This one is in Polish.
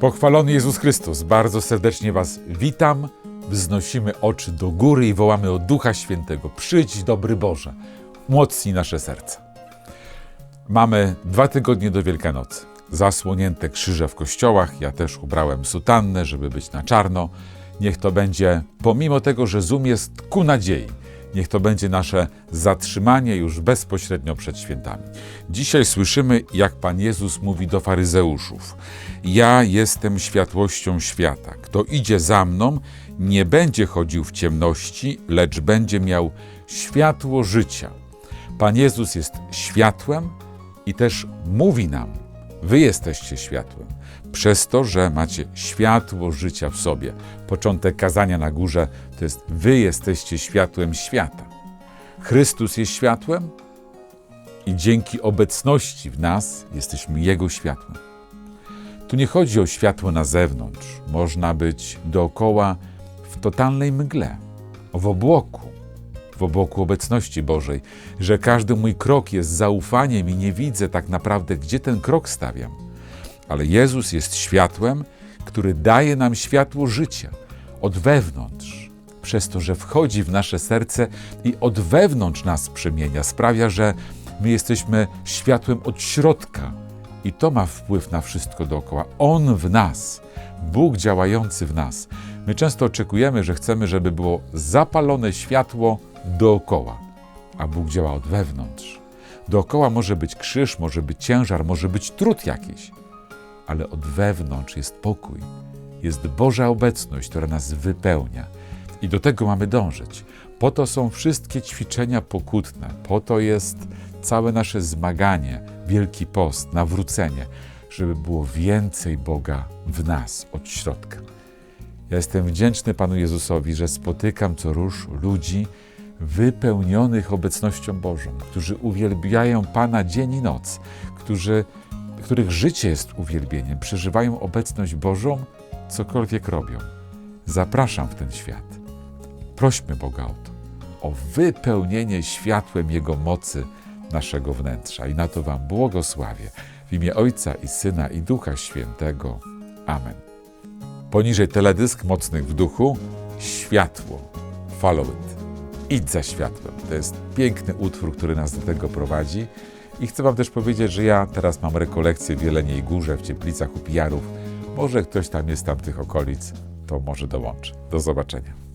Pochwalony Jezus Chrystus, bardzo serdecznie Was witam. Wznosimy oczy do góry i wołamy o Ducha Świętego. Przyjdź, dobry Boże, mocnij nasze serca. Mamy dwa tygodnie do Wielkanocy. Zasłonięte krzyże w kościołach. Ja też ubrałem sutannę, żeby być na czarno. Niech to będzie, pomimo tego, że Zoom jest ku nadziei, niech to będzie nasze zatrzymanie już bezpośrednio przed świętami. Dzisiaj słyszymy, jak Pan Jezus mówi do faryzeuszów: Ja jestem światłością świata. Kto idzie za mną, nie będzie chodził w ciemności, lecz będzie miał światło życia. Pan Jezus jest światłem i też mówi nam: Wy jesteście światłem, przez to, że macie światło życia w sobie. Początek kazania na górze to jest: Wy jesteście światłem świata. Chrystus jest światłem i dzięki obecności w nas jesteśmy Jego światłem. Tu nie chodzi o światło na zewnątrz. Można być dookoła w totalnej mgle, w obłoku, w obłoku obecności Bożej, że każdy mój krok jest zaufaniem i nie widzę tak naprawdę, gdzie ten krok stawiam. Ale Jezus jest światłem, który daje nam światło życia od wewnątrz, przez to, że wchodzi w nasze serce i od wewnątrz nas przemienia, sprawia, że my jesteśmy światłem od środka i to ma wpływ na wszystko dookoła. On w nas, Bóg działający w nas. My często oczekujemy, że chcemy, żeby było zapalone światło dookoła, a Bóg działa od wewnątrz. Dookoła może być krzyż, może być ciężar, może być trud jakiś, ale od wewnątrz jest pokój, jest Boża obecność, która nas wypełnia. I do tego mamy dążyć. Po to są wszystkie ćwiczenia pokutne, po to jest całe nasze zmaganie, wielki post, nawrócenie, żeby było więcej Boga w nas od środka. Ja jestem wdzięczny Panu Jezusowi, że spotykam co róż ludzi wypełnionych obecnością Bożą, którzy uwielbiają Pana dzień i noc, którzy, których życie jest uwielbieniem, przeżywają obecność Bożą, cokolwiek robią. Zapraszam w ten świat. Prośmy Boga o to, o wypełnienie światłem Jego mocy naszego wnętrza. I na to Wam błogosławię. W imię Ojca i Syna i Ducha Świętego. Amen. Poniżej teledysk Mocnych w Duchu, światło, follow it. Idź za światłem. To jest piękny utwór, który nas do tego prowadzi. I chcę Wam też powiedzieć, że ja teraz mam rekolekcję w Jeleniej Górze, w Cieplicach u Pijarów. Może ktoś tam jest z tamtych okolic, to może dołączy. Do zobaczenia.